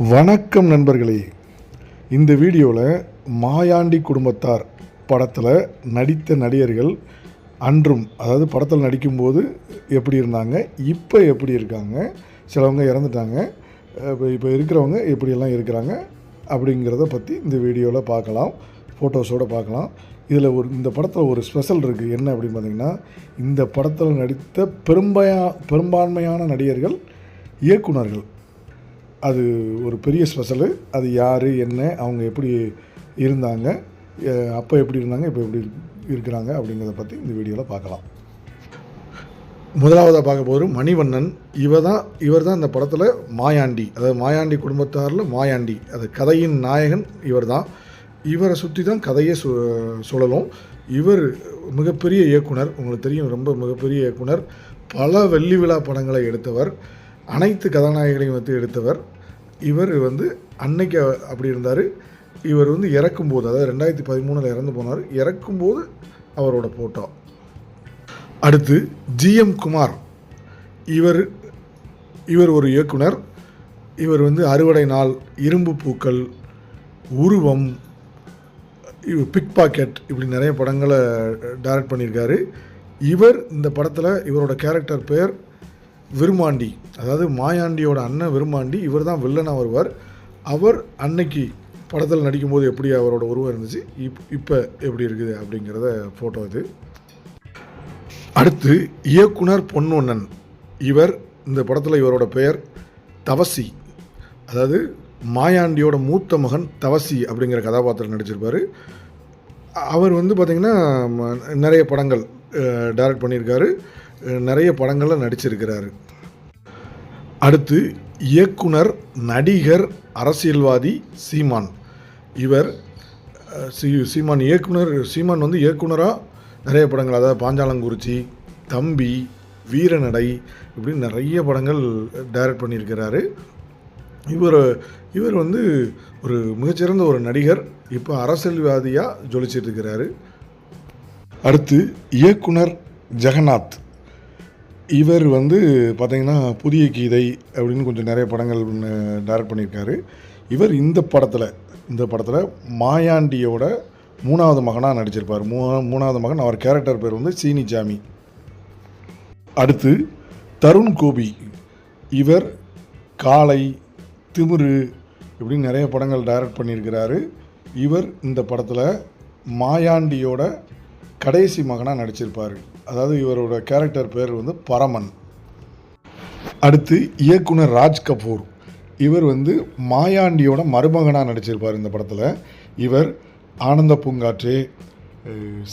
வணக்கம் நண்பர்களே. இந்த வீடியோவில் மாயாண்டி குடும்பத்தார் படத்தில் நடித்த நடிகர்கள் அன்றும் அதாவது படத்தில் நடிக்கும்போது எப்படி இருந்தாங்க இப்போ எப்படி இருக்காங்க சிலவங்க இறந்துட்டாங்க இப்போ இப்போ இருக்கிறவங்க எப்படியெல்லாம் இருக்கிறாங்க அப்படிங்கிறத பற்றி இந்த வீடியோவில் பார்க்கலாம் ஃபோட்டோஸோடு பார்க்கலாம். இதில் ஒரு இந்த படத்தில் ஒரு ஸ்பெஷல் இருக்குது என்ன அப்படின்னு பார்த்தீங்கன்னா இந்த படத்தில் நடித்த பெரும்பயா பெரும்பான்மையான நடிகர்கள் இயக்குனர்கள் அது ஒரு பெரிய ஸ்பெஷலு. அது யார் என்ன அவங்க எப்படி இருந்தாங்க அப்போ எப்படி இருந்தாங்க இப்போ எப்படி இருக்கிறாங்க அப்படிங்கிறத பற்றி இந்த வீடியோவில் பார்க்கலாம். முதலாவதாக பார்க்க போகிறது மணிவண்ணன். இவர் தான் இவர் தான் இந்த படத்தில் மாயாண்டி. அதாவது மாயாண்டி குடும்பத்தாரில் மாயாண்டி. அது கதையின் நாயகன் இவர் தான். இவரை சுற்றி தான் கதையை சு சுழலும் இவர் மிகப்பெரிய இயக்குனர். உங்களுக்கு தெரியும் ரொம்ப மிகப்பெரிய இயக்குனர். பல வெள்ளி விழா படங்களை எடுத்தவர். அனைத்து கதாநாயகனையும் வந்து எடுத்தவர். இவர் வந்து அன்னைக்கு அப்படி இருந்தார். இவர் வந்து இறக்கும்போது அதாவது ரெண்டாயிரத்தி பதிமூணில் இறந்து போனார். இறக்கும்போது அவரோட ஃபோட்டோ அடுத்து ஜிஎம் குமார். இவர் இவர் ஒரு இயக்குனர். இவர் வந்து அறுவடை நாள் இரும்பு பூக்கள் உருவம் பிக் பாக்கெட் இப்படி நிறைய படங்களை டைரக்ட் பண்ணியிருக்காரு. இவர் இந்த படத்தில் இவரோட கேரக்டர் பேர் விருமாண்டி அதாவது மாயாண்டியோட அண்ணன் விருமாண்டி இவர் தான் வில்லனாக வருவார். அவர் அன்னைக்கு படத்தில் நடிக்கும்போது எப்படி அவரோட உருவம் இருந்துச்சு? இப் இப்போ எப்படி இருக்குது அப்படிங்கிறத ஃபோட்டோ இது. அடுத்து இயக்குனர் பொன்னொன்னன். இவர் இந்த படத்தில் இவரோட பெயர் தவசி. அதாவது மாயாண்டியோட மூத்த மகன் தவசி அப்படிங்கிற கதாபாத்திரம் நடிச்சிருப்பார். அவர் வந்து பார்த்திங்கன்னா ம- நிறைய படங்கள் டைரக்ட் பண்ணியிருக்காரு. நிறைய படங்களில் நடிச்சிருக்கிறாரு. அடுத்து இயக்குனர் நடிகர் அரசியல்வாதி சீமான். இவர் சீ சீமான் இயக்குனர் சீமான் வந்து இயக்குனராக நிறைய படங்கள் அதாவது பாஞ்சாலங்குறிச்சி தம்பி வீரநடை இப்படி நிறைய படங்கள் டைரக்ட் பண்ணியிருக்கிறாரு. இவர் இவர் வந்து ஒரு மிகச்சிறந்த ஒரு நடிகர் இப்போ அரசியல்வாதியாக ஜொலிச்சிட்டு இருக்கிறாரு. அடுத்து இயக்குனர் ஜெகநாத். இவர் வந்து பார்த்தீங்கன்னா புதிய கீதை அப்படின்னு கொஞ்சம் நிறைய படங்கள் டைரக்ட் பண்ணியிருக்காரு. இவர் இந்த படத்தில் இந்த படத்தில் மாயாண்டியோட மூணாவது மகனாக நடிச்சிருப்பார். மூ மூணாவது மகன் அவர் கேரக்டர் பேர் வந்து சீனிச்சாமி அடுத்து தருண் கோபி. இவர் காளை திமிரு இப்படின்னு நிறைய படங்கள் டைரக்ட் பண்ணியிருக்கிறாரு. இவர் இந்த படத்தில் மாயாண்டியோட கடைசி மகனாக நடிச்சிருப்பார். அதாவது இவரோட கேரக்டர் பேர் வந்து பரமன். அடுத்து இயக்குனர் ராஜ் கபூர். இவர் வந்து மாயாண்டியோட மருமகனாக நடிச்சிருப்பார் இந்த படத்தில். இவர் ஆனந்த பூங்காற்றே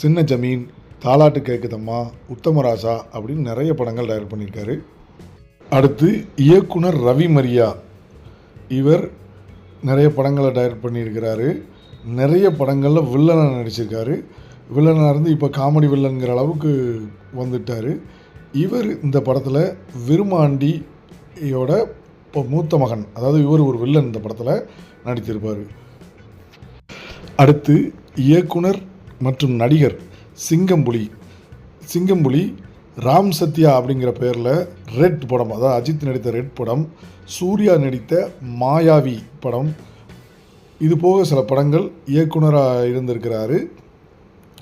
சின்ன ஜமீன் தாலாட்டு கேக்குதம்மா உத்தமராசா அப்படின்னு நிறைய படங்கள் டைரக்ட் பண்ணியிருக்காரு. அடுத்து இயக்குனர் ரவி மரியா. இவர் நிறைய படங்களை டைரக்ட் பண்ணியிருக்கிறாரு. நிறைய படங்களில் வில்லனாக நடிச்சிருக்காரு. வில்லனாக இருந்து இப்போ காமெடி வில்லன்கிற அளவுக்கு வந்துட்டார். இவர் இந்த படத்தில் விருமாண்டியோட இப்போ மூத்த மகன் அதாவது இவர் ஒரு வில்லன் இந்த படத்தில் நடித்திருப்பார். அடுத்து இயக்குனர் மற்றும் நடிகர் சிங்கம்புலி. சிங்கம்புலி ராம் சத்யா அப்படிங்கிற பேரில் ரெட் படம் அதாவது அஜித் நடித்த ரெட் படம் சூர்யா நடித்த மாயாவி படம். இது போக சில படங்கள் இயக்குனராக இருந்திருக்கிறாரு.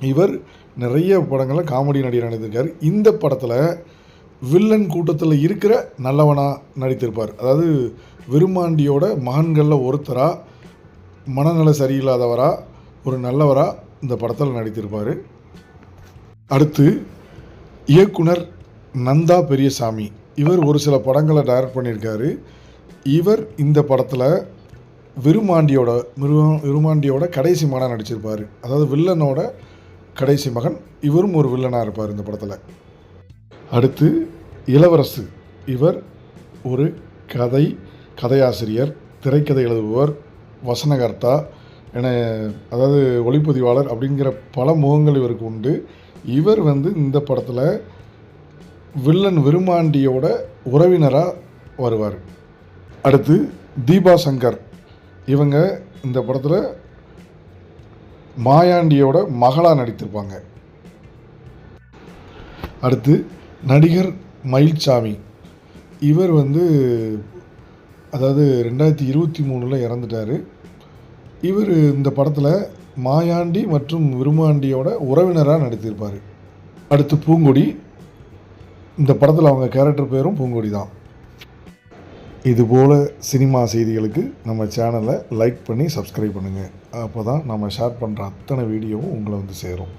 இவர் நிறைய படங்களில் காமெடி நடிகர் நடித்திருக்கார். இந்த படத்தில் வில்லன் கூட்டத்தில் இருக்கிற நல்லவனாக நடித்திருப்பார். அதாவது விருமாண்டியோட மகன்களில் ஒருத்தராக மனநல சரியில்லாதவராக ஒரு நல்லவராக இந்த படத்தில் நடித்திருப்பார். அடுத்து இயக்குனர் நந்தா பெரியசாமி. இவர் ஒரு சில படங்களை டைரக்ட் பண்ணியிருக்காரு. இவர் இந்த படத்தில் விருமாண்டியோட விரு- விருமாண்டியோட கடைசி மகனாக நடிச்சிருப்பார். அதாவது வில்லனோட கடைசி மகன். இவரும் ஒரு வில்லனாக இருப்பார் இந்த படத்தில். அடுத்து இளவரசு. இவர் ஒரு கதை கதையாசிரியர் திரைக்கதை எழுதுபவர் வசனகர்த்தா என அதாவது ஒளிப்பதிவாளர் அப்படிங்கிற பல முகங்கள் இவருக்கு உண்டு. இவர் வந்து இந்த படத்தில் வில்லன் விருமாண்டியோட உறவினராக வருவார். அடுத்து தீபா சங்கர். இவங்க இந்த படத்தில் மாயாண்டியோட மகளாக நடித்திருப்பாங்க. அடுத்து நடிகர் மயில்சாமி. இவர் வந்து அதாவது ரெண்டாயிரத்தி இருபத்தி மூணில் இறந்துட்டார். இவர் இந்த படத்தில் மாயாண்டி மற்றும் விருமாண்டியோட உறவினராக நடித்திருப்பார். அடுத்து பூங்கொடி. இந்த படத்தில் அவங்க கேரக்டர் பேரும் பூங்கொடி தான் இதுபோல் சினிமா செய்திகளுக்கு நம்ம சேனலை லைக் பண்ணி சப்ஸ்கிரைப் பண்ணுங்கள் அப்போ தான் நம்ம ஷேர் பண்ணுற அத்தனை வீடியோவும் உங்களை வந்து சேரும்.